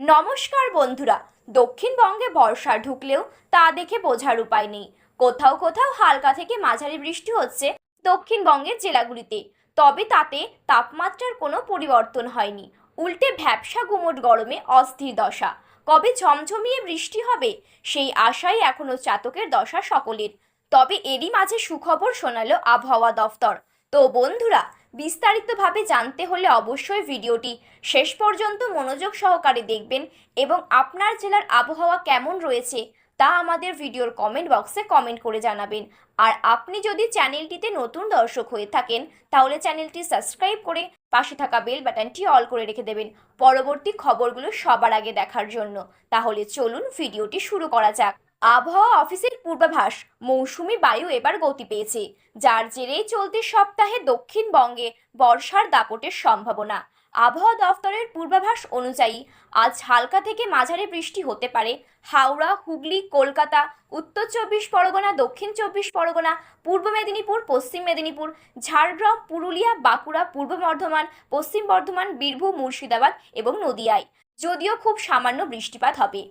নমস্কার বন্ধুরা, দক্ষিণবঙ্গে বর্ষা ঢুকলেও তা দেখে বোঝার উপায় নেই। কোথাও কোথাও হালকা থেকে মাঝারি বৃষ্টি হচ্ছে দক্ষিণবঙ্গের জেলাগুলিতে, তবে তাতে তাপমাত্রার কোনো পরিবর্তন হয়নি। উল্টে ভ্যাবসা গুমট গরমে অস্থির দশা। কবে ঝমঝমিয়ে বৃষ্টি হবে, সেই আশাই এখনও চাতকের দশা সকলের। তবে এরই মাঝে সুখবর শোনালো আবহাওয়া দফতর। তো বন্ধুরা বিস্তারিতভাবে জানতে হলে অবশ্যই ভিডিওটি শেষ পর্যন্ত মনোযোগ সহকারে দেখবেন এবং আপনার জেলার আবহাওয়া কেমন রয়েছে তা আমাদের ভিডিওর কমেন্ট বক্সে কমেন্ট করে জানাবেন। আর আপনি যদি চ্যানেলটিতে নতুন দর্শক হয়ে থাকেন, তাহলে চ্যানেলটি সাবস্ক্রাইব করে পাশে থাকা বেল বাটনটি অল করে রেখে দেবেন পরবর্তী খবরগুলো সবার আগে দেখার জন্য। তাহলে চলুন ভিডিওটি শুরু করা যাক। আবহাওয়া অফিসের পূর্বাভাস, মৌসুমি বায়ু এবার গতি পেয়েছে, যার জেরেই চলতি সপ্তাহে দক্ষিণবঙ্গে বর্ষার দাপটের সম্ভাবনা। আবহাওয়া দফতরের পূর্বাভাস অনুযায়ী, আজ হালকা থেকে মাঝারি বৃষ্টি হতে পারে, হাওড়া, হুগলি, কলকাতা, উত্তর চব্বিশ পরগনা, দক্ষিণ চব্বিশ পরগনা, পূর্ব মেদিনীপুর, পশ্চিম মেদিনীপুর, ঝাড়গ্রাম, পুরুলিয়া, বাঁকুড়া, পূর্ব বর্ধমান, পশ্চিম বর্ধমান, বীরভূম, মুর্শিদাবাদ এবং নদিয়ায়, যদিও খুব সামান্য বৃষ্টিপাত হবে।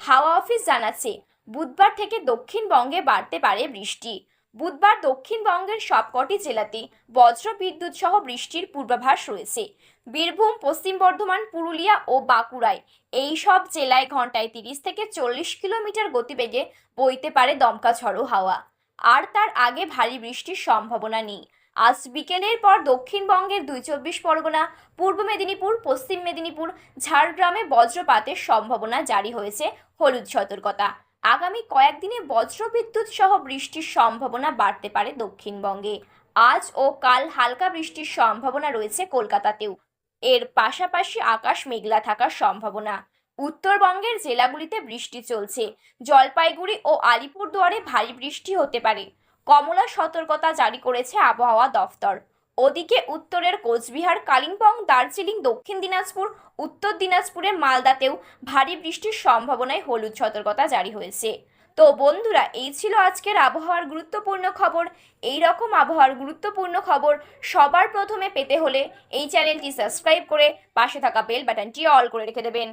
হাওয়া অফিস জানাচ্ছে বুধবার থেকে দক্ষিণবঙ্গে বাড়তে পারে বৃষ্টি। বুধবার দক্ষিণবঙ্গের সবকটি জেলাতে বজ্র বিদ্যুৎ সহ বৃষ্টির পূর্বাভাস রয়েছে। বীরভূম, পশ্চিম বর্ধমান, পুরুলিয়া ও বাঁকুড়ায় এই সব জেলায় ঘন্টায় তিরিশ থেকে চল্লিশ কিলোমিটার গতিবেগে বইতে পারে দমকা ঝড়ো হাওয়া। আর তার আগে ভারী বৃষ্টির সম্ভাবনা নেই। আজ বিকেলের পর দক্ষিণবঙ্গের দুই চব্বিশ পরগনা, পূর্ব মেদিনীপুর, পশ্চিম মেদিনীপুর, ঝাড়গ্রামে বজ্রপাতের সম্ভাবনা জারি হয়েছে হলুদ সতর্কতা। আগামী কয়েকদিনে বজ্রবিদ্যুৎ সহ বৃষ্টির সম্ভাবনা বাড়তে পারে দক্ষিণবঙ্গে। আজ ও কাল হালকা বৃষ্টির সম্ভাবনা রয়েছে কলকাতাতেও। এর পাশাপাশি আকাশ মেঘলা থাকার সম্ভাবনা। উত্তরবঙ্গের জেলাগুলিতে বৃষ্টি চলছে। জলপাইগুড়ি ও আলিপুরদুয়ারে ভারী বৃষ্টি হতে পারে। কমলা সতর্কতা জারি করেছে আবহাওয়া দফতর। ওদিকে উত্তরের কোচবিহার, কালিম্পং, দার্জিলিং, দক্ষিণ দিনাজপুর, উত্তর দিনাজপুরের মালদাতেও ভারী বৃষ্টির সম্ভাবনায় হলুদ সতর্কতা জারি হয়েছে। তো বন্ধুরা, এই ছিল আজকের আবহাওয়ার গুরুত্বপূর্ণ খবর। এই রকম আবহাওয়ার গুরুত্বপূর্ণ খবর সবার প্রথমে পেতে হলে এই চ্যানেলটি সাবস্ক্রাইব করে পাশে থাকা বেল বাটনটি অল করে রেখে দেবেন।